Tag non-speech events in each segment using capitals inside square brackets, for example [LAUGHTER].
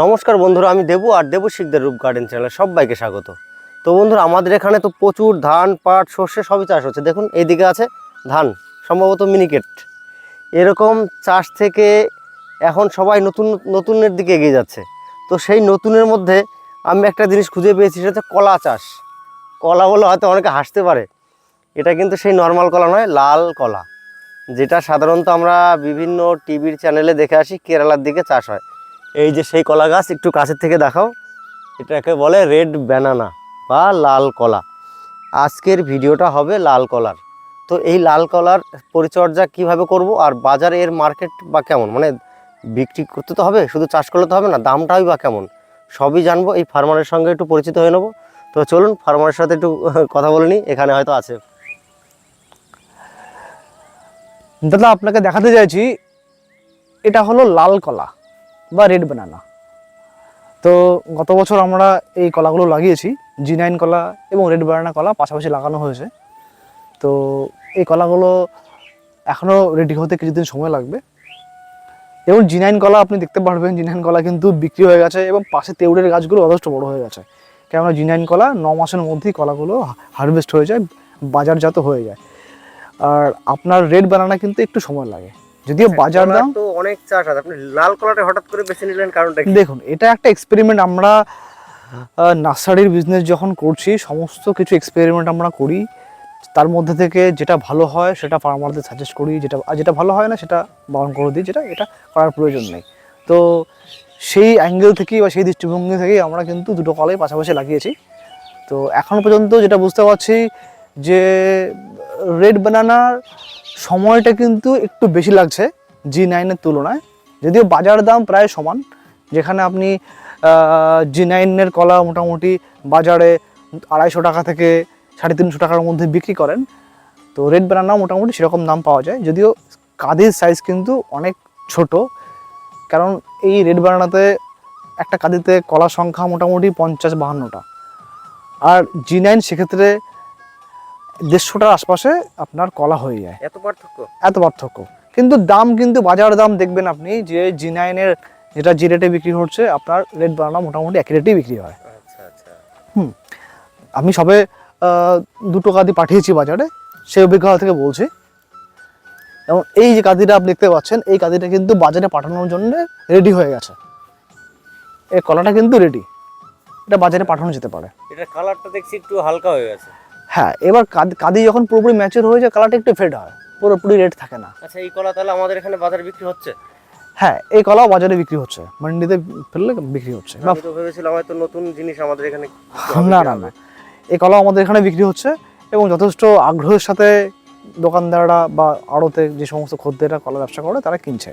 নমস্কার বন্ধুরা, আমি দেবু আর দেবু শিখদের রূপ গার্ডেন চ্যানেলে সবাইকে স্বাগত। তো বন্ধুরা, আমাদের এখানে তো প্রচুর ধান, পাট, সর্ষে সবই চাষ হচ্ছে। দেখুন, এইদিকে আছে ধান, সম্ভবত মিনিকেট। এরকম চাষ থেকে এখন সবাই নতুন, নতুনের দিকে এগিয়ে যাচ্ছে। তো সেই নতুনের মধ্যে আমি একটা জিনিস খুঁজে পেয়েছি, সেটা হচ্ছে কলা চাষ। কলা বলে হয়তো অনেকে হাসতে পারে। এটা কিন্তু সেই নর্মাল কলা নয়, লাল কলা। যেটা সাধারণত আমরা বিভিন্ন টিভির চ্যানেলে দেখে আসি, কেরালার দিকে চাষ হয়। এই যে সেই কলা গাছ, একটু কাছের থেকে দেখাও। এটাকে বলে রেড ব্যানানা বা লাল কলা। আজকের ভিডিওটা হবে লাল কলার। তো এই লাল কলার পরিচর্যা কীভাবে করব আর বাজারে এর মার্কেট বা কেমন? মানে বিক্রি করতে তো হবে, শুধু চাষ করলে তো হবে না, দামটাই বা কেমন? সবই জানব, এই ফার্মারের সঙ্গে একটু পরিচিত হয়ে নেব। তো চলুন, ফার্মারের সাথে একটু [LAUGHS] কথা বলে নিই, এখানে হয়তো আছে। দাদা, আপনাকে দেখাতে চাইছি, এটা হলো লাল কলা। বা রেড বানানা তো গত বছর আমরা এই কলাগুলো লাগিয়েছি জি নাইন কলা এবং রেড বানানা কলা পাশাপাশি লাগানো হয়েছে। তো এই কলাগুলো এখনও রেডি হতে কিছুদিন সময় লাগবে। এবং জি নাইন কলা আপনি দেখতে পারবেন জি নাইন কলা কিন্তু বিক্রি হয়ে গেছে এবং পাশে তেউড়ের গাছগুলো যথেষ্ট বড় হয়ে গেছে। কেননা জি নাইন কলা ন মাসের মধ্যেই কলাগুলো হারভেস্ট হয়ে যায়, বাজারজাত হয়ে যায়। আর আপনার রেড বানানা কিন্তু একটু সময় লাগে। যদিও বাজার দাম তো অনেক চাষ আছে। আপনি লাল কলাটা হঠাৎ করে বেছে নিলেন কারণটা কি? দেখুন এটা একটা এক্সপেরিমেন্ট আমরা নার্সারির বিজনেস যখন করছি সমস্ত কিছু এক্সপেরিমেন্ট আমরা করি। তার মধ্যে থেকে যেটা ভালো হয় সেটা ফার্মারদের সাজেস্ট করি। যেটা আর যেটা ভালো হয় না সেটা বারণ করে দিই। যেটা এটা করার প্রয়োজন নেই। তো সেই অ্যাঙ্গেল থেকেই বা সেই দৃষ্টিভঙ্গি থেকেই আমরা কিন্তু দুটো কলাই পাশাপাশি লাগিয়েছি। তো এখনও পর্যন্ত যেটা বুঝতে পারছি যে রেড বানানার সময়টা কিন্তু একটু বেশি লাগছে জি নাইনের তুলনায়। যদিও বাজার দাম প্রায় সমান, যেখানে আপনি জি নাইনের কলা মোটামুটি বাজারে আড়াইশো টাকা থেকে সাড়ে তিনশো টাকার মধ্যে বিক্রি করেন। তো রেড বানানাও মোটামুটি সেরকম দাম পাওয়া যায়। যদিও কাঁদির সাইজ কিন্তু অনেক ছোট, কারণ এই রেড বানানাতে একটা কাঁদিতে কলার সংখ্যা মোটামুটি পঞ্চাশ বাহান্নটা। আর জি নাইন সেক্ষেত্রে দেড়শোটার আশপাশে আপনার কলা হয়ে যায়। এত পার্থক্য? এত পার্থক্য। কিন্তু দাম কিন্তু বাজার দাম দেখবেন আপনি যে জি নাইনের যেটা জি রেটে বিক্রি হচ্ছে আপনার রেট বানানো মোটামুটি এক রেটেই বিক্রি হয়। আচ্ছা আচ্ছা। আমি সবে দুটো কাঁদি পাঠিয়েছি বাজারে সেই অভিজ্ঞতা থেকে বলছি। এবং এই যে কাঁদিটা আপনি দেখতে পাচ্ছেন এই কাঁদিটা কিন্তু বাজারে পাঠানোর জন্য রেডি হয়ে গেছে। এই কলাটা কিন্তু রেডি এটা বাজারে পাঠানো যেতে পারে। এটা কালারটা দেখছি একটু হালকা হয়ে গেছে। হ্যাঁ এবার কাঁদি যখন পুরোপুরি ম্যাচুর হয়ে যায় কালারটা একটু ফেড হয়। পুরোপুরি রেট থাকে না। আচ্ছা এই কলা তাহলে আমাদের এখানে বাজারে বিক্রি হচ্ছে? হ্যাঁ এই কলাও বাজারে বিক্রি হচ্ছে। মান্ডিতে ফেললে বিক্রি হচ্ছে। আমি তো ভেবেছিলাম হয়তো নতুন জিনিস আমাদের এখানে না না না। এই কলাও আমাদের এখানে বিক্রি হচ্ছে এবং যথেষ্ট আগ্রহের সাথে দোকানদাররা বা আড়তে যে সমস্ত খদ্দেররা কলা ব্যবসা করে তারা কিনছে।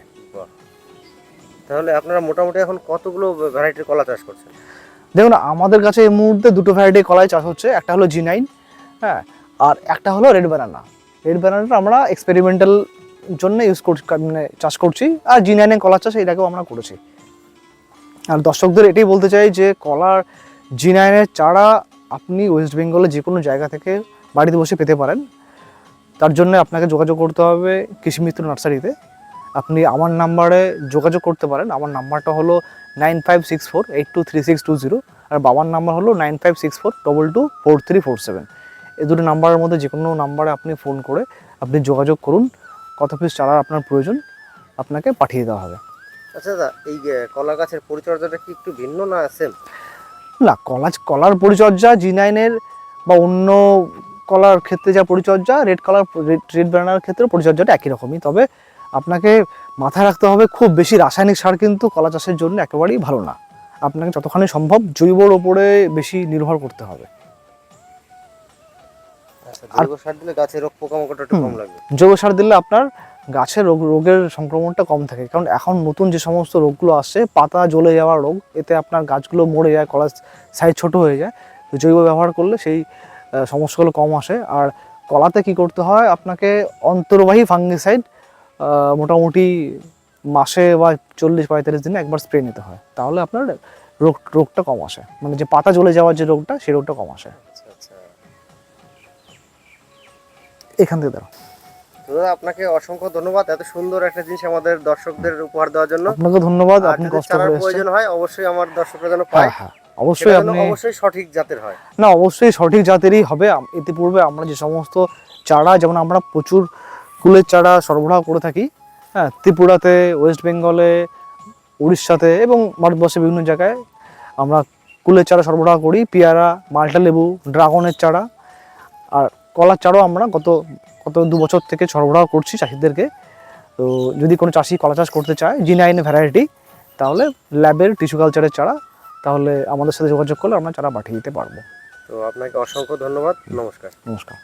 তাহলে আপনারা মোটামুটি এখন কতগুলো ভ্যারাইটির কলা চাষ করছেন? দেখুন আমাদের কাছে এই মুহূর্তে দুটো ভ্যারাইটির কলাই চাষ হচ্ছে। একটা হলো জি নাইন হ্যাঁ আর একটা হলো রেড ব্যানানা রেড ব্যানানাটা আমরা এক্সপেরিমেন্টাল জন্য ইউজ করছি মানে চাষ করছি, আর জি নাইনের কলা চাষ এটাকেও আমরা করেছি। আর দর্শকদের এটাই বলতে চাই যে কলার জি নাইনের চারা আপনি ওয়েস্ট বেঙ্গলে যে কোনো জায়গা থেকে বাড়িতে বসে পেতে পারেন। তার জন্য আপনাকে যোগাযোগ করতে হবে কৃষি মিত্র নার্সারিতে। আপনি আমার নাম্বারে যোগাযোগ করতে পারেন। আমার নাম্বারটা হলো nine five six four eight two three six two zero আর বাবার নাম্বার হলো nine five six four double two four three four seven এই দুটো নাম্বারের মধ্যে যে কোনো নাম্বারে আপনি ফোন করে আপনি যোগাযোগ করুন কত পিস চারা আপনার প্রয়োজন আপনাকে পাঠিয়ে দেওয়া হবে। আচ্ছা দাদা এই কলা গাছের পরিচর্যাটা কি একটু ভিন্ন না সেম না কলা কলার পরিচর্যা জি নাইনের বা অন্য কলার ক্ষেত্রে যা পরিচর্যা রেড কালার রেড ব্যানার ক্ষেত্রে পরিচর্যাটা একই রকমই। তবে আপনাকে মাথায় রাখতে হবে খুব বেশি রাসায়নিক সার কিন্তু কলা চাষের জন্য একেবারেই ভালো না। আপনাকে যতখানি সম্ভব জৈবর ওপরে বেশি নির্ভর করতে হবে। জৈব সার দিলে গাছের রোগ পোকামাকড়টা একটু কম লাগবে জৈব সার দিলে আপনার গাছের রোগ রোগের সংক্রমণটা কম থাকে। কারণ এখন নতুন যে সমস্ত রোগগুলো আসছে পাতা জ্বলে যাওয়া রোগ এতে আপনার গাছগুলো মরে যায় কলার সাইজ ছোট হয়ে যায়। তো জৈব ব্যবহার করলে সেই সমস্যাগুলো কম আসে। আর কলাতে কি করতে হয়? আপনাকে অন্তর্বাহী ফাঙ্গিসাইড মোটামুটি মাসে বা চল্লিশ পঁয়তাল্লিশ দিনে একবার স্প্রে নিতে হয়। তাহলে আপনার রোগ রোগটা কম আসে। মানে যে পাতা জ্বলে যাওয়ার যে রোগটা সেই রোগটা কম আসে। এখান থেকে দাঁড়াও। দাদা আপনাকে অসংখ্য ধন্যবাদ এত সুন্দর একটা জিনিস আমাদের দর্শকদের উপহার দেওয়ার জন্য। আপনাকে ধন্যবাদ আপনি কষ্ট করে এসেছেন। প্রয়োজন হয় অবশ্যই আমার দর্শকরা যেন হ্যাঁ পায়। হ্যাঁ অবশ্যই আপনি অবশ্যই সঠিক জাতের হয়। না অবশ্যই সঠিক জাতেরই হবে। ইতিপূর্বে আমরা যে সমস্ত চারা যেমন আমরা প্রচুর কুলের চারা সরবরাহ করে থাকি হ্যাঁ ত্রিপুরাতে ওয়েস্ট বেঙ্গলে উড়িষ্যাতে এবং ভারতবর্ষের বিভিন্ন জায়গায় আমরা কুলের চারা সরবরাহ করি। পেয়ারা মাল্টা লেবু ড্রাগনের চারা। আর কলার চারাও আমরা গত গত দু বছর থেকে সরবরাহ করছি চাষিদেরকে। তো যদি কোনো চাষি কলা চাষ করতে চায় জি নাইন ভ্যারাইটি তাহলে ল্যাবের টিস্যু কালচারের চারা তাহলে আমাদের সাথে যোগাযোগ করলে আমরা চারা পাঠিয়ে দিতে পারব। তো আপনাকে অসংখ্য ধন্যবাদ। নমস্কার। নমস্কার।